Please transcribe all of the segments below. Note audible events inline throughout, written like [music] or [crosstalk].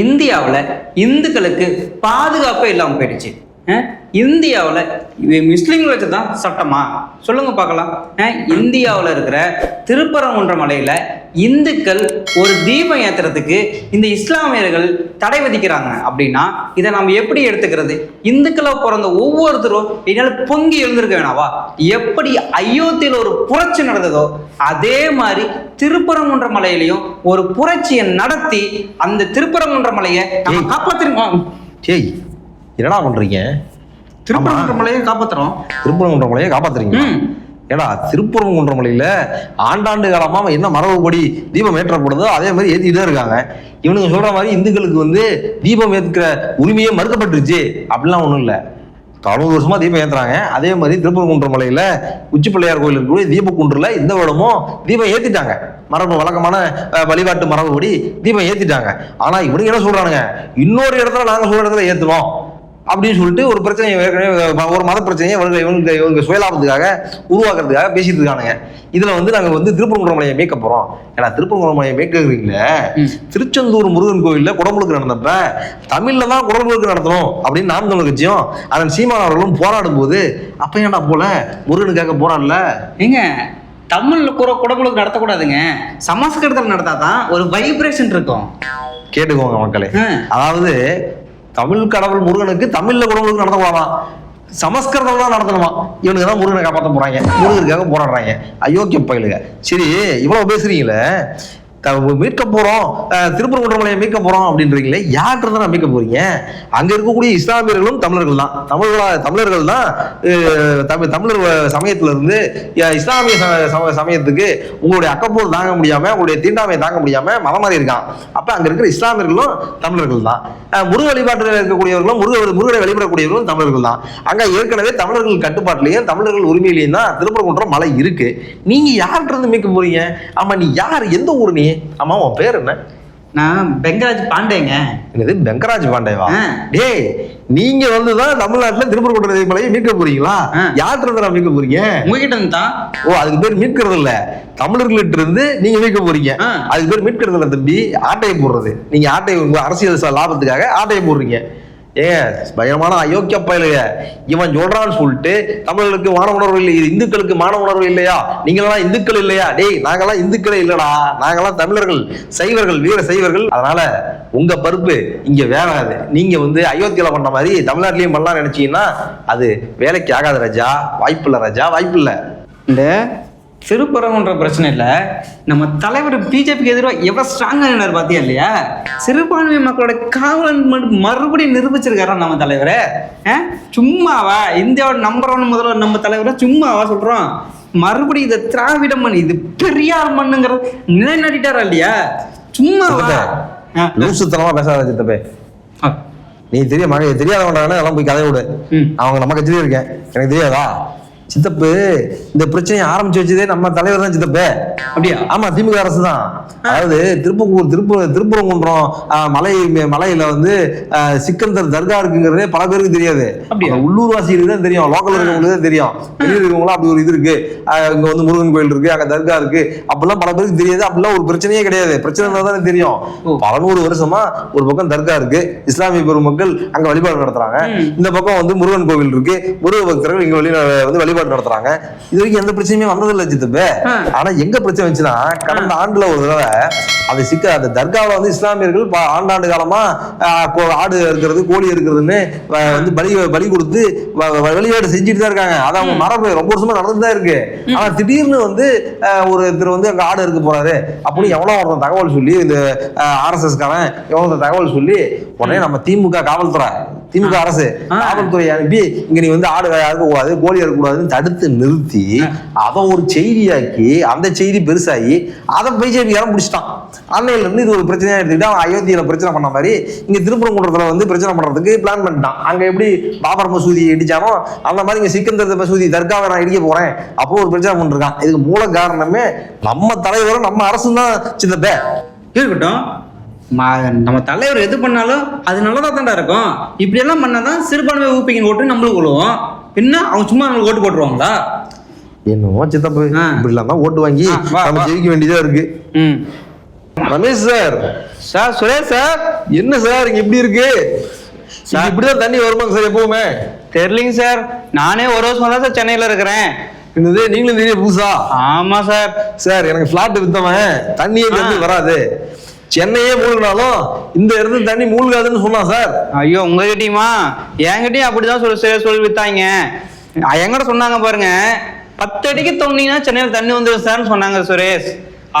இந்தியாவில் இந்துக்களுக்கு பாதுகாப்பே இல்லாமல் போயிடுச்சு. இந்தியாவில் முஸ்லீம்கள் வச்சு தான் சட்டமா? சொல்லுங்க பார்க்கலாம். இந்தியாவில் இருக்கிற திருப்பரங்குன்ற மலையில் இந்துக்கள் ஒரு தீபம் ஏத்துறதுக்கு இந்த இஸ்லாமியர்கள் தடை விதிக்கிறாங்க அப்படின்னா இதை நம்ம எப்படி எடுத்துக்கிறது? இந்துக்களை பிறந்த ஒவ்வொருத்தரும் என்னால் பொங்கி எழுந்திருக்க வேணாவா எப்படி அயோத்தியில் ஒரு புரட்சி நடந்ததோ அதே மாதிரி திருப்பரங்குன்ற மலையிலையும் ஒரு புரட்சியை நடத்தி அந்த திருப்பரங்குன்ற மலையை நம்ம ஏய். காப்பாத்திருக்கோம். ஏய் என்னடா பண்றீங்க? திருப்பரங்குன்ற மலையை காப்பாத்துறோம். திருப்பரங்குன்ற மலையை காப்பாத்துறீங்க. ஏடா திருப்பரங்குன்ற மலையில ஆண்டாண்டு காலமா என்ன மரபுப்படி தீபம் ஏற்றப்படுதோ அதே மாதிரி ஏத்திட்டு இருக்காங்க. இவனுங்க சொல்ற மாதிரி இந்துக்களுக்கு வந்து தீபம் ஏத்துக்கிற உரிமையே மறுக்கப்பட்டுருச்சு. அப்படிலாம் ஒண்ணும் இல்ல. தொண்ணூறு வருஷமா தீபம் ஏத்துறாங்க. அதே மாதிரி திருப்பரங்குன்ற மலையில உச்சி பிள்ளையார் கோயில் இருக்கக்கூடிய தீபக்குன்றுல இந்த வருடமும் தீபம் ஏத்திட்டாங்க. மரபு வழக்கமான வழிபாட்டு மரபுபடி தீபம் ஏத்திட்டாங்க. ஆனா இவனுங்க என்ன சொல்றானுங்க? இன்னொரு இடத்துல நாங்க சொல்ற இடத்துல ஏத்தணும் அப்படின்னு சொல்லிட்டு ஒரு பிரச்சனையை ஒரு மத பிரச்சனையை இவங்க இவங்க இவங்க சுயலாபத்துக்காக உருவாக்குறதுக்காக பேசிட்டு இருக்கானுங்க. இதுல வந்து நாங்க வந்து திருப்பரங்குன்ற மலையை மீட்க போறோம். ஏன்னா திருப்பரங்குன்ற மலையை மீட்கிறீங்களே. திருச்செந்தூர் முருகன் கோயில்ல குடமுழுக்கு நடந்தப்ப தமிழ்ல தான் குடமுழுக்கு நடத்தணும் அப்படின்னு நாம் தமிழ் கட்சியும் அதன் சீமான் அவர்களும் போராடும் போது அப்ப ஏன்டா போல? முருகனுக்காக போராடல. ஏங்க தமிழ்ல கூட குடமுழுக்கு நடத்தக்கூடாதுங்க. சமஸ்கிருதத்தில் நடத்தாதான் ஒரு வைப்ரேஷன் இருக்கும். கேட்டுக்கோங்க மக்களே. அதாவது தமிழ் கடவுள் முருகனுக்கு தமிழ்ல குடமுழுக்கு நடத்தக்கூடாதான் சமஸ்கிருதம் தான் நடத்தணுமா? இவனுக்கு தான் முருகனை காப்பாற்ற போறாங்க. முருகனுக்காக போராடுறாங்க. அயோக்கிய பயிலுங்க. சரி இவ்வளவு பேசுறீங்களே? மீட்க போறோம். திருப்பூர் திருப்பரங்குன்ற மலையை மீட்க போறோம் அப்படின்றீங்களே யார்கிட்ட தான் மீட்க போறீங்க? அங்க இருக்கக்கூடிய இஸ்லாமியர்களும் தமிழர்கள் தான். தமிழர்களா தமிழர்கள் தான் தமிழ் தமிழர் வ- சமயத்துல இருந்து இஸ்லாமிய ச- சம- சமயத்துக்கு உங்களுடைய அக்கப்போர் தாங்க முடியாம உங்களுடைய தீண்டாமையை தாங்க முடியாம மதம் மாறி இருக்கான். அப்ப அங்க இருக்கிற இஸ்லாமியர்களும் தமிழர்கள் தான். முருக வழிபாட்டில் இருக்கக்கூடியவர்களும் முருக முருகனை வழிபடக்கூடியவர்களும் தமிழர்கள் தான். அங்க ஏற்கனவே தமிழர்கள் கட்டுப்பாட்டிலையும் தமிழர்கள் உரிமையிலையும் தான் திருப்பரங்குன்றம் மலை இருக்கு. நீங்க யார்கிட்ட இருந்து மீட்க போறீங்க? ஆமா நீ யார்? எந்த ஊர் நீ? ஆமா உன் பேர் என்ன? நான் பெங்கராஜ் பாண்டேங்க. என்னது பெங்கராஜ் பாண்டேவா. டேய் நீங்க வந்துதான் தமிழ்நாட்டுல திருப்பரங்குன்ற மலையை மீட்க போறீங்களா. யார்கிட்ட இருந்து மீட்க போறீங்க? உங்ககிட்ட இருந்து தான். ஓ அதுக்கு பேர் மீட்கிறது இல்ல. தமிழர்கள்ட்ட இருந்து நீங்க மீட்க போறீங்க. அதுக்கு பேர் மீட்கிறது இல்ல தம்பி ஆட்டையை போடுறது. நீங்க ஆட்டையை உங்க அரசியல் லாபத்துக்காக ஆட்டையை போடுறீங்க. ஏ பயமான அயோக்கிய பயலுங்க இவன் சொல்றான்னு சொல்லிட்டு தமிழர்களுக்கு மான உணர்வு இல்லை. இந்துக்களுக்கு மான உணர்வு இல்லையா? நீங்களாம் இந்துக்கள் இல்லையா? டேய் நாங்கெல்லாம் இந்துக்களே இல்லடா. நாங்கெல்லாம் தமிழர்கள் சைவர்கள் வீர சைவர்கள். அதனால உங்க பருப்பு இங்க வேணாது நீங்க வந்து அயோத்தியில பண்ண மாதிரி தமிழ்நாட்டிலையும் பண்ணலாம் நினைச்சீங்கன்னா அது வேலைக்கு ஆகாது ராஜா. வாய்ப்பில்லை ராஜா வாய்ப்பில்லை இந்த திருப்பரங்குன்ற பிரச்சனை இல்லை நம்ம தலைவர் பிஜேபிக்கு எதிராக எவ்வளோ ஸ்ட்ராங்காக நின்னார் பார்த்தியா இல்லையா? சிறுபான்மை மக்களோட காவலன் மறுபடியும் நிரூபிச்சிருக்காரா நம்ம தலைவரை? சும்மாவா? இந்தியாவோட நம்பர் ஒன் முதல்வர் நம்ம தலைவரை சும்மாவா சொல்கிறோம் மறுபடியும் இதை திராவிட மண் இது பெரியார் மண்ணுங்கிறது நிலைநாட்டிட்டாரா இல்லையா? சும்மாவா? ஆ. லூசுத்தனமா பேசாத சித்தப்பே. நீ தெரிய மக தெரியாதவன்டானே எல்லாம் போய் கதை விடு. அவங்க நம்ம கட்சியிலே இருக்கேன். எனக்கு தெரியாதா? சித்தப்பு இந்த பிரச்சனையை ஆரம்பிச்சு வச்சதே நம்ம தலைவர் தான் சித்தப்பு. அப்படியா? ஆமா திமுக அரசு தான். அதாவது திருப்பூர் திருப்பூர் திருப்பரங்குன்றம் ஆஹ், மலை மலையில வந்து சிக்கந்தர் தர்கா இருக்குங்கிறதே பல பேருக்கு தெரியாது. உள்ளூர்வாசிகளுக்கு தான் தெரியும். லோக்கல் இருக்கவங்களுக்கு தான் தெரியும். இருக்கவங்களும் அப்படி ஒரு இது இருக்கு. இங்க வந்து முருகன் கோயில் இருக்கு அங்க தர்கா இருக்கு. அப்படிலாம் பல பேருக்கு தெரியாது. அப்படிலாம் ஒரு பிரச்சனையே கிடையாது. பிரச்சனை தானே தெரியும். பல நூறு வருஷமா ஒரு பக்கம் தர்கா இருக்கு. இஸ்லாமிய பெருமக்கள் அங்க வழிபாடு நடத்துறாங்க. இந்த பக்கம் வந்து முருகன் கோவில் இருக்கு. முருக பக்தர்கள் இங்க வெளியில வந்து வழிபாடு நடத்துறாங்க. இது வரைக்கும் எந்த பிரச்சனையுமே வந்ததில்லை சித்தப்பு ஆ. ஆனா எங்க பிரச்சனை வந்துச்சுன்னா கடந்த ஆண்டுல ஒரு தடவை அது சிக்க அந்த தர்காவில் வந்து இஸ்லாமியர்கள் ஆண்டாண்டு காலமா ஆடு இருக்கிறது கோழி இருக்கிறதுன்னு வந்து பலி பலி கொடுத்து வழிபாடு செஞ்சுட்டு தான் இருக்காங்க. அது அவங்க மரபு ரொம்ப வருஷமா நடந்துட்டு தான் இருக்கு. ஆனா திடீர்னு வந்து ஒருத்தர் வந்து அங்க ஆடு இருக்க போறாரு. அப்படின்னு எவனோ ஒருத்தன் தகவல் சொல்லி இந்த ஆர்எஸ்எஸ் காரன் எவனோ ஒருத்தன் தகவல் சொல்லி உடனே நம்ம திமுக காவல்துறை திமுக அரசு. காவல்துறை அனுப்பி இங்க நீ வந்து ஆடு அறுக்கக்கூடாது கோழி அறுக்கக்கூடாதுன்னு தடுத்து நிறுத்தி அதை ஒரு செய்தியாக்கி அந்த செய்தி பெருசாகி அதை பிஜேபி இடம் பிடிச்சிட்டான் அன்னையில இருந்து இது ஒரு பிரச்சனையா எடுத்துக்கிட்டு அவன் அயோத்தியில பிரச்சனை பண்ண மாதிரி இங்க திருப்பரங்குன்றத்துல வந்து பிரச்சனை பண்றதுக்கு பிளான் பண்ணிட்டான். அங்க எப்படி பாபர் மசூதி இடிச்சானோ அந்த மாதிரி இங்க சிக்கந்தர் மசூதி தர்காவை நான் இடிக்க போறேன் அப்போ ஒரு பிரச்சனை பண்ணிருக்கான். இதுக்கு மூல காரணமே நம்ம தலைவரும் நம்ம அரசும் தான் சின்னப்பே. இருக்கட்டும். நம்ம தலைவர் எது பண்ணாலும் அது நல்லதா தான்டா இருக்கும். இப்படியெல்லாம் பண்ணாதான் சிறுபான்மை ஊப்பிங்க ஓட்டு நம்மளுக்கு விழுவோம் பின்ன அவங்க சும்மா நம்மளுக்கு ஓட்டு போட்டுருவாங்களா? என்னமோ சித்தப்பு. ஆ. இப்படி தான் ஓட்டு வாங்கி நம்ம. ஜெயிக்க வேண்டியதா இருக்கு. ம். Ramesh sir. Sir Suresh sir. என்ன சார் இங்க இப்படி இருக்கு? சார். இப்படிதான் தண்ணி வருமாங்க சார் எப்பவுமே? தெரியலிங்க சார். நானே ஒரு வருஷம் தான் சார் சென்னையில் இருக்கிறேன். என்னது நீங்களும் தெரிய புதுசா? ஆமாம் சார். சார் எனக்கு பிளாட் வித்தவன். தண்ணியே. வராது. சென்னையே மூழ்கினாலும் இந்த இருந்து தண்ணி மூழ்காதுன்னு சொன்னான் சார். ஐயோ உங்ககிட்டயுமா? என்கிட்டயும் அப்படிதான் சொல்லி சொல்லி சொல்லி வித்தாங்க. என்கிட்ட சொன்னாங்க பாருங்க. பத்து அடிக்கு தொண்ணீங்கன்னா சென்னையில் தண்ணி வந்துடும் சார்னு சொன்னாங்க சுரேஷ்.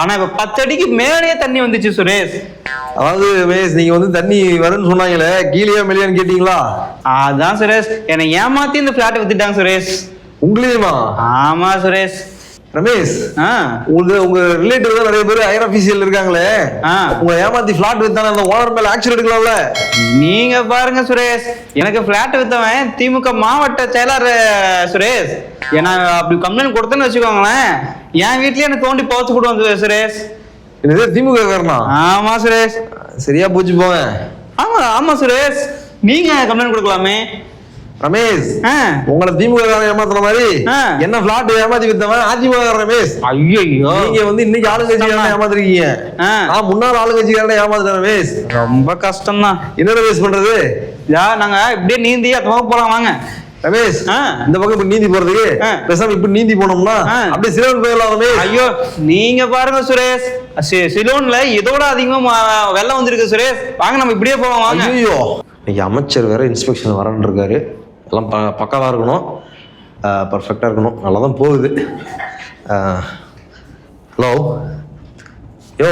ஆனா இப்ப பத்து அடிக்கு மேலேயே தண்ணி வந்துச்சு சுரேஷ். அதாவது ரமேஷ் நீங்க வந்து தண்ணி வரும்னு சொன்னாங்களே கீழே மேலேயான்னு கேட்டீங்களா? அதான் சுரேஷ். என்னை ஏமாத்தி இந்த பிளாட் வித்துட்டாங்க சுரேஷ். உங்களையுமா? ஆமா சுரேஷ். ரமேஷ் ஆ. உங்களுக்கு உங்க ரிலேட்டிவ் தான் நிறைய பேர் ஹையர் ஆபீசியல் இருக்காங்களே. உங்க ஏமாத்தி பிளாட் வித்தானே அந்த ஓனர் மேல ஆக்ஷன் எடுக்கலாம்ல? நீங்க பாருங்க சுரேஷ். எனக்கு பிளாட் வித்தவன் திமுக மாவட்ட செயலர் சுரேஷ். ஏன்னா அப்படி கம்ப்ளைண்ட் கொடுத்தேன்னு வச்சுக்கோங்களேன். என் வீட்லயே என்ன தோண்டி போச்சு போடுவாங்க சுரேஷ். என்னது திமுக காரணா ஆமா சுரேஷ். சரியா போச்சு போங்க ஆமா ஆமா சுரேஷ். நீங்க கம்ப்ளைண்ட் கொடுக்கலாமே. ரமேஷ் ஆ. உங்களை திமுக ஏமாத்துற மாதிரி ஆ. என்ன பிளாட் ஏமாத்தி வித்தவன் அதிமுக ரமேஷ். ஐயோ நீங்க வந்து இன்னைக்கு ஆளுங்கட்சிக்காரன் ஏமாத்திருக்கீங்க. ஆ. நான் முன்னாள் ஆளுங்கட்சிக்காரன் ஏமாத்துறேன் ரமேஷ். ரொம்ப கஷ்டம்தான். என்ன ரமேஷ் பண்றது? யா நாங்க இப்படியே நீந்தி அந்த பக்கம் போலாம் வாங்க. ரமேஷ் ஆ. இந்த பக்கம் இப்படி நீந்தி போறதுக்கு ஆ. பேசாம இப்படி நீந்தி போனோம்னா ஆ. அப்படியே சிலவன் போயிடலாம் ரமேஷ். ஐயோ நீங்க பாருங்க சுரேஷ். சி- சிலோன்ல இதோட அதிகமா வெள்ளம் வந்திருக்கு சுரேஷ். வாங்க நம்ம இப்படியே போவோம் வாங்க. ஐயோ இன்னைக்கு அமைச்சர் வேற இன்ஸ்பெக்ஷன் வரன்னு இருக்காரு எல்லாம் ப பக்காவாக இருக்கணும். பர்ஃபெக்டாக இருக்கணும். நல்லா தான் போகுது ஹலோ யோ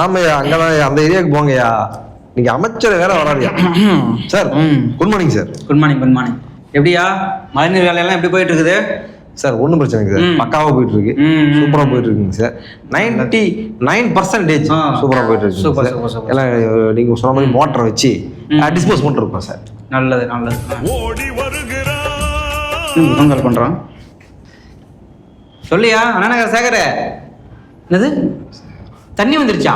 ஆமையா அங்கே தான் அந்த ஏரியாவுக்கு போங்கய்யா. இன்னைக்கு அமைச்சர் வேற வராருயா [clears throat] sir. Good morning sir good morning good morning எப்படியா? மழைநீர் வேலையெல்லாம் எப்படி போயிட்டு இருக்குது சார் ஒன்றும் பிரச்சனை இல்லை சார். பக்காவாக போயிட்டு இருக்கு சூப்பராக போயிட்டு இருக்குங்க சார். Ninety nine percentage. சூப்பராக போயிட்டு இருக்கு. எல்லாம் நீங்கள் சொன்ன மாதிரி மோட்டரை வச்சு டிஸ்போஸ் பண்ணிருக்கோம் சார். நல்லது நல்லது. ஓடி வருகிறான் கால் சொல்லியா அண்ணா சேகர. என்னது? தண்ணி வந்துருச்சா?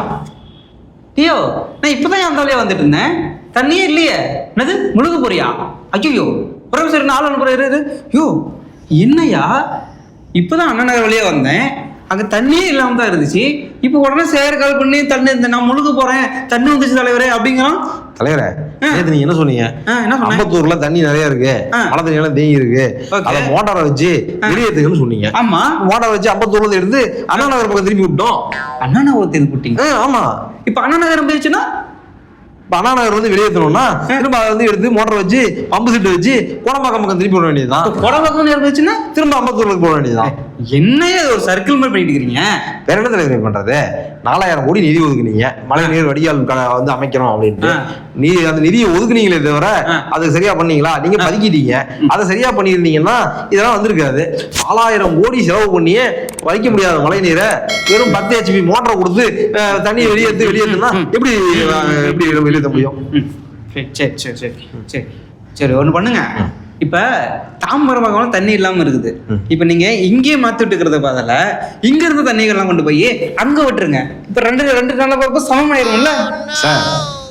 ஐயோ நான் இப்பதான் அந்த வழியா வந்துட்டு இருந்தேன். தண்ணியே இல்லையே. என்னது? முழுக போறியா? ஐயோ உறவு சரி நாலு அனுப்புறாரு? யோ என்னய்யா இப்பதான் அண்ணா நகர் வழியா வந்தேன். அங்க தண்ணியே இல்லாம தான் இருந்துச்சு. இப்போ உடனே சேகர் கால் பண்ணி தண்ணி இந்த நான் முழுக போறேன். தண்ணி வந்துச்சு தலைவரே அப்படிங்கிறான். தலைவரே நேத்து நீங்க என்ன சொன்னீங்க? அம்பத்தூர்ல தண்ணி நிறைய இருக்கு. மழை தண்ணி எல்லாம் தேங்கி இருக்கு. அத மோட்டாரை வச்சு வெளியேத்துக்குன்னு சொன்னீங்க. ஆமா. மோட்டாரை வச்சு அம்பத்தூர்ல இருந்து அண்ணா நகர் பக்கம் திருப்பி விட்டோம். அண்ணா நகர் திருப்பி விட்டீங்க? ஆமா. இப்போ அண்ணா நகரம் போயிடுச்சுன்னா? அண்ணா நகர் வந்து வெளியேற்றணும்னா திரும்ப அதை வந்து எடுத்து மோட்டார் வச்சு பம்பு செட்டு வச்சு கோடம்பாக்கம் பக்கம் திருப்பி விட வேண்டியதுதான். புடபக்கம் நேரம் போயிடுச்சுன்னா திரும்ப அம்பத்தூருக்கு போக வேண்டியதுதான். என்னையே ஒரு சர்க்கிள் மாதிரி பண்ணிட்டு இருக்கிறீங்க வேற என்ன தலைவர் பண்றது? நாலாயிரம் கோடி நிதி ஒதுக்குனீங்க. மழை நீர் வடிகால் வந்து அமைக்கிறோம் அப்படின்ட்டு. நீ அந்த நிதியை ஒதுக்குனீங்களே தவிர. அது சரியா பண்ணீங்களா? நீங்க பதுக்கிட்டீங்க. அதை சரியா பண்ணியிருந்தீங்கன்னா இதெல்லாம் வந்திருக்காது. நாலாயிரம் கோடி செலவு பண்ணியே வைக்க முடியாத மழை நீரை வெறும் பத்து ஹெச்பி மோட்டரை கொடுத்து அஹ், தண்ணியை வெளியேற்று வெளியேற்றுனா எப்படி எப்படி வெளியேற்ற முடியும். சரி சரி சரி சரி சரி. ஒன்று பண்ணுங்க. இப்போ தாம்பரம் பக்கம் தண்ணி இல்லாமல் இருக்குது. இப்போ நீங்கள் இங்கேயே மாற்றி விட்டுக்கிறத பதில இங்க இருந்து தண்ணிகள்லாம் கொண்டு போய் அங்கே விட்டுருங்க. இப்போ ரெண்டு ரெண்டு நல்ல பக்கம் சமமாயிரும்ல? சார்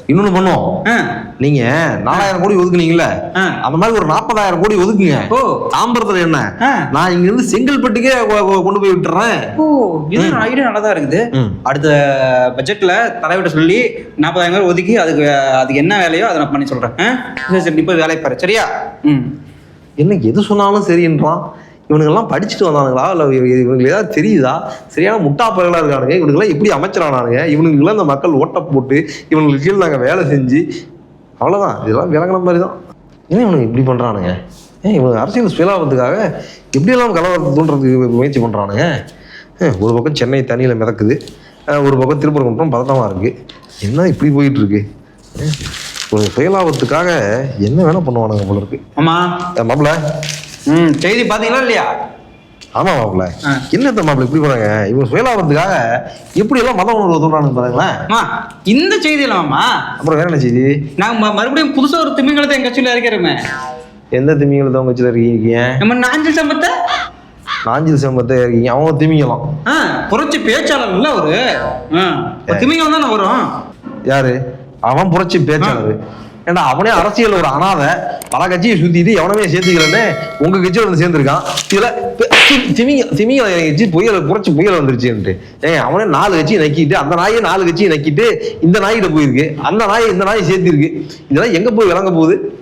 இன்னொன்னு பண்ணுவோம். நீங்க நாலாயிரம் கோடி ஒதுக்குனீங்கல்ல. அந்த மாதிரி ஒரு நாற்பதாயிரம் கோடி ஒதுக்குங்க. ஓ. தாம்பரத்துல என்ன. நான் இங்க இருந்து செங்கல்பட்டுக்கே கொண்டு போய் விட்டுறேன். ஓ இது ஐடியா நல்லா தான் இருக்குது. அடுத்த பட்ஜெட்ல தலைவர்கிட்ட சொல்லி நாற்பதாயிரம் ரூபாய் ஒதுக்கி அதுக்கு அதுக்கு என்ன வேலையோ அதை நான் பண்ணி சொல்றேன்? சரி சரி நீ போய் வேலையை பாரு. சரியா? ம். என்ன எது சொன்னாலும் சரின்றான். இவனுங்கெல்லாம் படிச்சுட்டு வந்தானுங்களா? இல்லை இவனுங்களுக்கு ஏதாவது தெரியுதா? சரியான முட்டா பயலாக இருக்கானுங்க. இவனுங்கெல்லாம் எப்படி அமைச்சரானானுங்க இவனுங்களுக்கெல்லாம் இந்த மக்கள் ஓட்ட போட்டு இவனுங்களுக்கு கீழே நாங்கள் வேலை செஞ்சு அவ்வளோதான் இதெல்லாம் விளங்குன மாதிரி தான் ஏன் இவனுங்க இப்படி பண்ணுறானுங்க ஏன் இவனுங்க அரசியல் சுயலாபத்துக்காக எப்படியெல்லாம் கலவரத்தை தூண்டுறதுக்கு முயற்சி பண்ணுறானுங்க ஒரு பக்கம் சென்னை தண்ணியில் மிதக்குது. ஒரு பக்கம் திருப்பரங்குன்றம் பதட்டமாக இருக்குது என்ன இப்படி போயிட்டு இருக்கு? அஹ் ஒரு சுயலாபத்துக்காக என்ன வேணால் பண்ணுவானுங்க போல இருக்கு. ஆமா மாப்பிள்ள. ம் செய்தி பாத்தீங்களா இல்லையா? ஆமா மாப்பிள்ள. என்ன இந்த மாப்பிள்ள இப்படி போறாங்க இவங்க சுயலாபத்துக்காக எப்படி எல்லாம் மத உணர்வு தோன்றானுங்க பாருங்களேன். இந்த செய்தி இல்லாமா அப்புறம் வேற என்ன செய்தி? நாங்க மறுபடியும் புதுசா ஒரு திமிங்கலத்தை எங்க கட்சியில இருக்கிறோமே எந்த திமிங்கலத்தை உங்க கட்சியில இருக்கீங்க நம்ம நாஞ்சில் சம்பத்தை? நாஞ்சில் செம்பத்தை இருக்கீங்க அவங்க திமிங்கலம். புரட்சி பேச்சாளர் இல்ல அவரு. திமிங்கலம் தானே வரும். யாரு? அவன் புரட்சி பேச்சாளர். ஏன்னா அவனே அரசியல் ஒரு அனாவை பல கட்சியை சுத்திட்டு எவனமே சேர்த்துக்கலன்னு உங்க கட்சியில வந்து சேர்ந்திருக்கான். இதுல திமிங்க திமிங்க கட்சி புயல் புரட்சி புயல் வந்துருச்சுன்ட்டு. ஏ அவனே நாலு கட்சியை நக்கிட்டு அந்த நாயை நாலு கட்சியை நக்கிட்டு இந்த நாய்கிட்ட போயிருக்கு. அந்த நாயை இந்த நாயை சேர்த்திருக்கு. இதெல்லாம் எங்க போய் விளங்க போகுது?